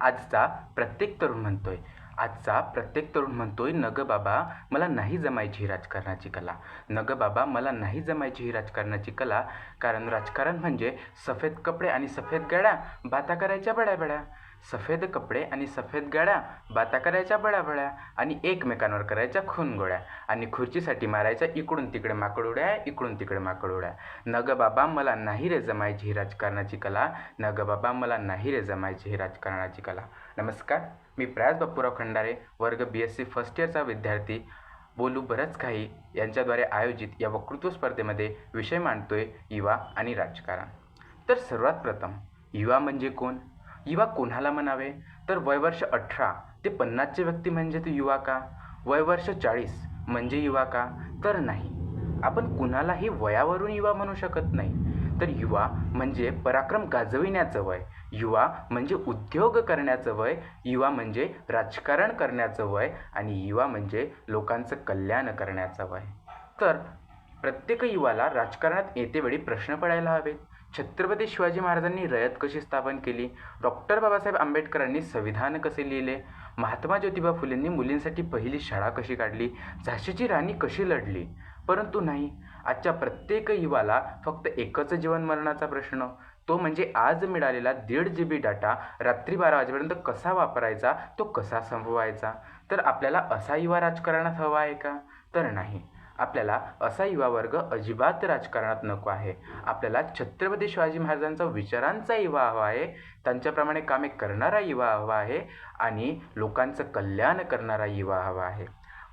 आजचा प्रत्येक तरुण म्हणतोय. आजचा प्रत्येक तरुण म्हणतोय न गं बाबा मला नाही जमायची ही राजकारणाची कला. नग बाबा मला नाही जमायची ही राजकारणाची कला. कारण राजकारण म्हणजे सफेद कपडे आणि सफेद गड्या बाता करायच्या बड्या बड्या. सफेद कपडे आणि सफेद गाड्या बाता करायच्या बळ्याबळ्या आणि एकमेकांवर करायच्या खून गोळ्या आणि खुर्चीसाठी मारायच्या इकडून तिकडे माकड उड्या इकडून तिकडे माकड उड्या न ग बाबा मला नाही रे जमायची ही राजकारणाची कला. न ग बाबा मला नाही रे जमायची ही राजकारणाची कला. नमस्कार मी प्रयास बापूराव खंडारे वर्ग बी एस सी फर्स्ट इयरचा विद्यार्थी. बोलू बरंच काही यांच्याद्वारे आयोजित या वक्तृत्व स्पर्धेमध्ये विषय मांडतोय युवा आणि राजकारण. तर सर्वात प्रथम युवा म्हणजे कोण? युवा कोणाला म्हणावे? तर वयवर्ष अठरा ते पन्नासचे व्यक्ती म्हणजे ते युवा का? वयवर्ष चाळीस म्हणजे युवा का? तर नाही. आपण कुणालाही वयावरून युवा म्हणू शकत नाही. तर युवा म्हणजे पराक्रम गाजविण्याचं वय युवा म्हणजे उद्योग करण्याचं वय युवा म्हणजे राजकारण करण्याचं वय आणि युवा म्हणजे लोकांचं कल्याण करण्याचं वय. तर प्रत्येक युवाला राजकारणात येतेवेळी प्रश्न पडायला हवेत. छत्रपती शिवाजी महाराजांनी रयत कशी स्थापन केली? डॉक्टर बाबासाहेब आंबेडकरांनी संविधान कसे लिहिले? महात्मा ज्योतिबा फुलेंनी मुलींसाठी पहिली शाळा कशी काढली? झाशीची राणी कशी लढली? परंतु नाही आजच्या प्रत्येक युवाला फक्त एकच जीवन मरणाचा प्रश्न. तो म्हणजे आज मिळालेला दीड जी बी डाटा रात्री बारा वाजेपर्यंत कसा वापरायचा? तो कसा संपवायचा? तर आपल्याला असा युवा राजकारणात हवा आहे का? तर नाही. आपल्याला असा युवा वर्ग अजिबात राजकारणात नको आहे. आपल्याला छत्रपती शिवाजी महाराजांचा विचारांचा युवा हवा आहे. त्यांच्याप्रमाणे कामे करणारा युवा हवा आहे आणि लोकांचं कल्याण करणारा युवा हवा आहे.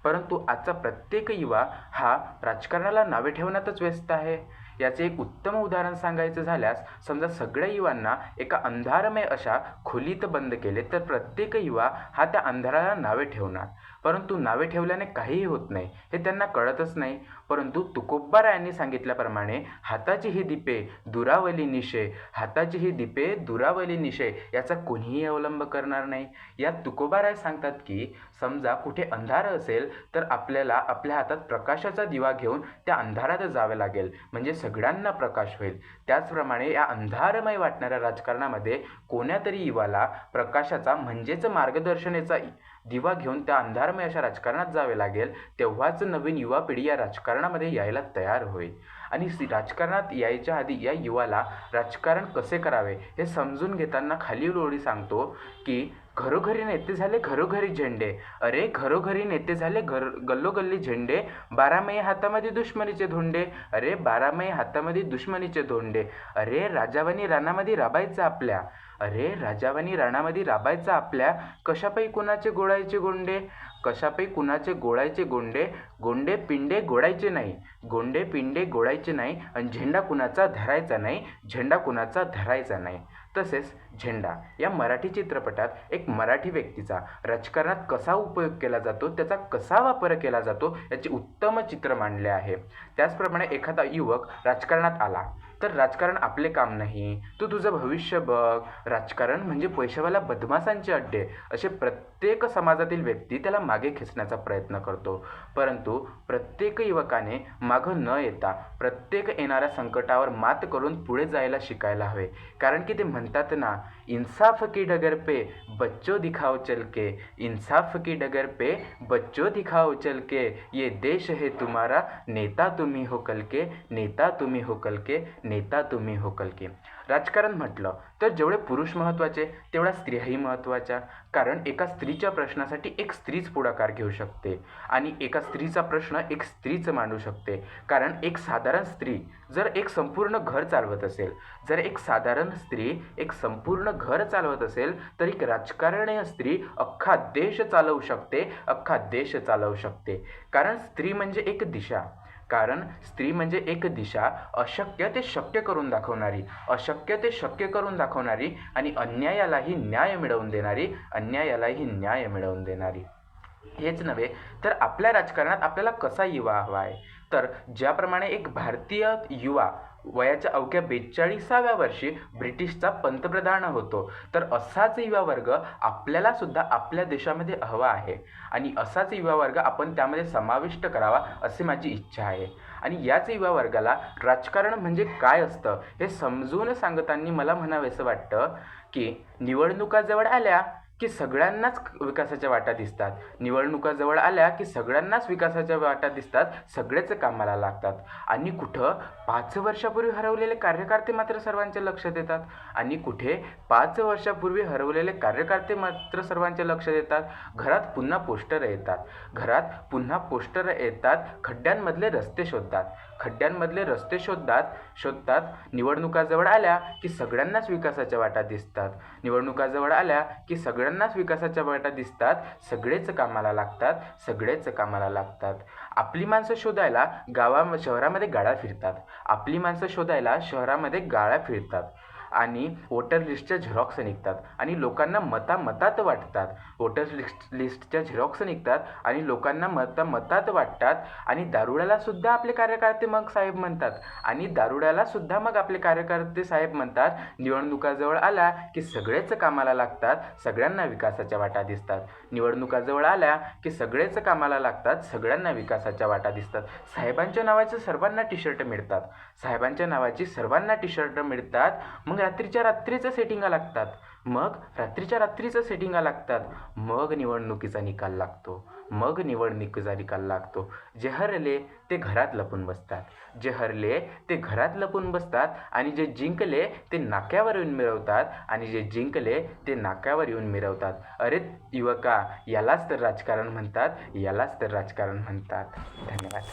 परंतु आजचा प्रत्येक युवा हा राजकारणाला नावे ठेवण्यातच व्यस्त आहे. याचे एक उत्तम उदाहरण सांगायचं झाल्यास समजा सगळ्या युवांना एका अंधारमय अशा खोलीत बंद केले तर प्रत्येक युवा हा त्या अंधाराला नावे ठेवणार. परंतु नावे ठेवल्याने काहीही होत नाही हे त्यांना कळतच नाही. परंतु तुकोब्बा यांनी सांगितल्याप्रमाणे हाताची ही दिपे दुरावली निशे हाताची ही दिपे दुरावली निशे याचा कोणीही अवलंब करणार नाही. यात तुकोबाराय सांगतात की समजा कुठे अंधार असेल तर आपल्याला आपल्या हातात प्रकाशाचा दिवा घेऊन त्या अंधारात जावे लागेल. म्हणजे सगळ्यांना प्रकाश होईल. त्याचप्रमाणे या अंधारमय वाटणाऱ्या राजकारणामध्ये कोण्यातरी युवाला प्रकाशाचा म्हणजेच मार्गदर्शनेचा दिवा घेऊन त्या अंधारमय अशा राजकारणात जावे लागेल तेव्हाच नवीन युवा पिढी या राजकारणामध्ये यायला तयार होईल. आणि राजकारणात यायच्या आधी या युवाला राजकारण कसे करावे हे समजून घेताना खालील ओळी सांगतो की घरोघरी नेते झाले घरोघरी झेंडे. अरे घरोघरी नेते झाले घर गल्लोगल्ली झेंडे. बारामही हातामध्ये दुश्मनीचे धोंडे. अरे बारामही हातामध्ये दुश्मनीचे धोंडे. अरे राजावानी रानामध्ये राबायचं आपल्या. अरे राजावानी राणामध्ये राबायचा आपल्या? कशापाई कुणाचे गोळायचे गोंडे? कशापाई कुणाचे गोळायचे गोंडे? गोंडे पिंडे गोळायचे नाही. गोंडे पिंडे गोळायचे नाही आणि झेंडा कुणाचा धरायचा नाही? झेंडा कुणाचा धरायचा नाही. तसेच झेंडा या मराठी चित्रपटात एक मराठी व्यक्तीचा राजकारणात कसा उपयोग केला जातो? त्याचा कसा वापर केला जातो? याचे उत्तम चित्र मांडले आहे. त्याचप्रमाणे एखादा युवक राजकारणात आला. तर राजकारण आपले काम नाही. तू तुझं भविष्य बघ. राजकारण म्हणजे पैशावाला बदमाशांचे अड्डे. असे प्रत्येक समाजातील व्यक्ती त्याला मागे खेचण्याचा प्रयत्न करतो. परंतु प्रत्येक युवकाने मागं न येता प्रत्येक येणाऱ्या संकटावर मात करून पुढे जायला शिकायला हवे. कारण की ते म्हणतात ना इन्साफ की डगर पे बच्चो दिखाओ चल के. इन्साफ की डगर पे बच्चो दिखाओ चल के. ये देश है तुम्हारा नेता तुम्ही हो कल के नेता तुम्ही हो कल के नेता तुम्ही होकल की. राजकारण म्हटलं तर जेवढे पुरुष महत्त्वाचे तेवढ्या स्त्रियाही महत्त्वाच्या कारण एका स्त्रीच्या प्रश्नासाठी एक स्त्रीच पुढाकार घेऊ शकते. आणि एका स्त्रीचा प्रश्न एक स्त्रीच मांडू शकते. कारण एक साधारण स्त्री जर एक संपूर्ण घर चालवत असेल जर एक साधारण स्त्री एक संपूर्ण घर चालवत असेल तर एक राजकारणीय स्त्री अख्खा देश चालवू शकते अख्खा देश चालवू शकते. कारण स्त्री म्हणजे एक दिशा. कारण स्त्री म्हणजे एक दिशा. अशक्य ते शक्य करून दाखवणारी अशक्य ते शक्य करून दाखवणारी आणि अन्यायालाही न्याय मिळवून देणारी अन्यायालाही न्याय मिळवून देणारी. हेच नव्हे तर आपल्या राजकारणात आपल्याला कसा युवा हवा आहे? तर ज्याप्रमाणे एक भारतीय युवा वयाच्या अवघ्या बेचाळीसाव्या वर्षी ब्रिटिशचा पंतप्रधान होतो तर असाच युवा वर्ग आपल्याला सुद्धा आपल्या देशामध्ये हवा आहे. आणि असाच युवा वर्ग आपण त्यामध्ये समाविष्ट करावा अशी माझी इच्छा आहे. आणि याच युवा वर्गाला राजकारण म्हणजे काय असतं हे समजून सांगताना मला म्हणावेसं वाटतं की निवडणुका जवळ आल्या की सगळ्यांनाच विकासाच्या वाटा दिसतात. निवडणुका जवळ आल्या की सगळ्यांनाच विकासाच्या वाटा दिसतात सगळेच कामाला लागतात. आणि कुठं? पाच वर्षापूर्वी हरवलेले कार्यकर्ते मात्र सर्वांचे लक्ष देतात आणि कुठे? पाच वर्षापूर्वी हरवलेले कार्यकर्ते मात्र सर्वांचे लक्ष देतात घरात पुन्हा पोस्टर येतात. घरात पुन्हा पोस्टर येतात. खड्ड्यांमधले रस्ते शोधतात. खड्ड्यांमधले रस्ते शोधतात शोधतात. निवडणुका जवळ आल्या की सगळ्यांनाच विकासाच्या वाटा दिसतात. निवडणुका जवळ आल्या की सगळ्या सगळ्यांनाच विकासाच्या वाटा दिसतात सगळेच कामाला लागतात सगळेच कामाला लागतात. आपली माणसं शोधायला गावा शहरामध्ये गाळ्या फिरतात. आपली माणसं शोधायला शहरामध्ये गाळ्या फिरतात. आणि वोटर लिस्टच्या झेरॉक्स निघतात. आणि लोकांना मता मतात वाटतात वोटर लिस्ट लिस्टच्या झेरॉक्स निघतात आणि लोकांना मतामतात वाटतात. आणि दारुड्याला सुद्धा आपले कार्यकर्ते मग साहेब म्हणतात. आणि दारुड्याला सुद्धा मग आपले कार्यकर्ते साहेब म्हणतात. निवडणुकाजवळ आला आल्या की सगळेच कामाला लागतात. सगळ्यांना विकासाच्या वाटा दिसतात. निवडणुकाजवळ आल्या की सगळेच कामाला लागतात. सगळ्यांना विकासाच्या वाटा दिसतात. साहेबांच्या नावाचे सर्वांना टी शर्ट मिळतात. साहेबांच्या नावाची सर्वांना टी शर्ट मिळतात. मग म्हणजे रात्रीच्या रात्रीचं सेटिंगा लागतात. मग रात्रीच्या रात्रीचं सेटिंगा लागतात. मग निवडणुकीचा निकाल लागतो. मग निवडणुकीचा निकाल लागतो. जे हरले ते घरात लपून बसतात. जे हरले ते घरात लपून बसतात आणि जे जिंकले ते नाक्यावर येऊन मिरवतात आणि जे जिंकले ते नाक्यावर येऊन मिरवतात. अरे युवका यालाच तर राजकारण म्हणतात. यालाच तर राजकारण म्हणतात. धन्यवाद.